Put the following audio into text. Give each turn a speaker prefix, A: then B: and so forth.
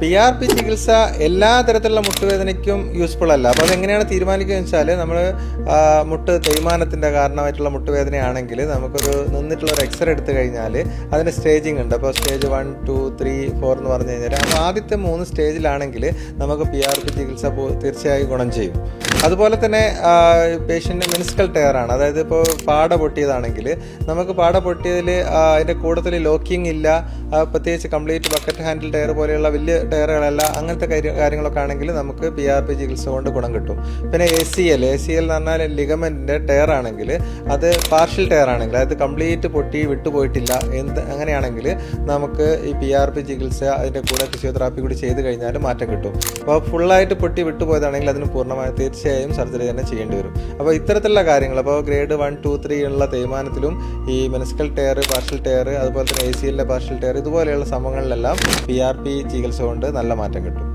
A: P R P ചികിത്സ എല്ലാ തരത്തിലുള്ള മുട്ടുവേദനയ്ക്കും യൂസ്ഫുൾ അല്ല. അപ്പോൾ അതെങ്ങനെയാണ് തീരുമാനിക്കുക വെച്ചാൽ നമ്മൾ മുട്ട് തേയ്മാനത്തിന്റെ കാരണമായിട്ടുള്ള മുട്ടുവേദനയാണെങ്കിൽ നമുക്കൊരു നിന്നിട്ടുള്ള ഒരു എക്സ്റേ എടുത്തു കഴിഞ്ഞാൽ അതിന് സ്റ്റേജിങ് ഉണ്ട്. അപ്പോൾ stage one two three four എന്ന് പറഞ്ഞു കഴിഞ്ഞാൽ അപ്പോൾ ആദ്യത്തെ മൂന്ന് സ്റ്റേജിലാണെങ്കിൽ നമുക്ക് പി ആർ പി ചികിത്സ തീർച്ചയായും ഗുണം ചെയ്യും. അതുപോലെ തന്നെ പേഷ്യന്റ് മിനിസ്കൽ ടയർ ആണ്. അതായത് ഇപ്പോൾ പാട പൊട്ടിയതാണെങ്കിൽ നമുക്ക് പാട പൊട്ടിയതിൽ അതിന്റെ കൂടുതൽ ലോക്കിംഗ് ഇല്ല പ്രത്യേകിച്ച് കംപ്ലീറ്റ് ബക്കറ്റ് ഹാൻഡിൽ ടയർ പോലെയുള്ള വലിയ ടയറുകളല്ല അങ്ങനത്തെ കാര്യങ്ങളൊക്കെ ആണെങ്കിൽ നമുക്ക് പി ആർ പി ചികിത്സ കൊണ്ട് ഗുണം കിട്ടും. പിന്നെ A C L A C L എന്ന് പറഞ്ഞാൽ ലിഗമെന്റിന്റെ ടയർ ആണെങ്കിൽ അത് പാർഷ്യൽ ടയർ ആണെങ്കിൽ അതായത് കംപ്ലീറ്റ് പൊട്ടി വിട്ടുപോയിട്ടില്ല എന്ത് അങ്ങനെയാണെങ്കിൽ നമുക്ക് ഈ പി ആർ പി ചികിത്സ അതിന്റെ കൂടെ ഫിസിയോതെറാപ്പി കൂടി ചെയ്ത് കഴിഞ്ഞാൽ മാറ്റം കിട്ടും. അപ്പോൾ ഫുള്ളായിട്ട് പൊട്ടി വിട്ടുപോയതാണെങ്കിൽ അതിന് പൂർണമായി തീർച്ചയായും സർജറി തന്നെ ചെയ്യേണ്ടി വരും. അപ്പോൾ ഇത്തരത്തിലുള്ള കാര്യങ്ങൾ അപ്പോൾ ഗ്രേഡ് വൺ ടു ത്രീ ഉള്ള തേയ്മാനത്തിലും ഈ മെനസ്കൽ ടയർ പാർഷ്യൽ ടയർ അതുപോലെ തന്നെ എ സി എല്ലിലെ പാർഷ്യൽ ടയർ ഇതുപോലെയുള്ള സംഭവങ്ങളിലെല്ലാം പി ആർ പി ചികിത്സ കൊണ്ട് നല്ല മാറ്റം കിട്ടും.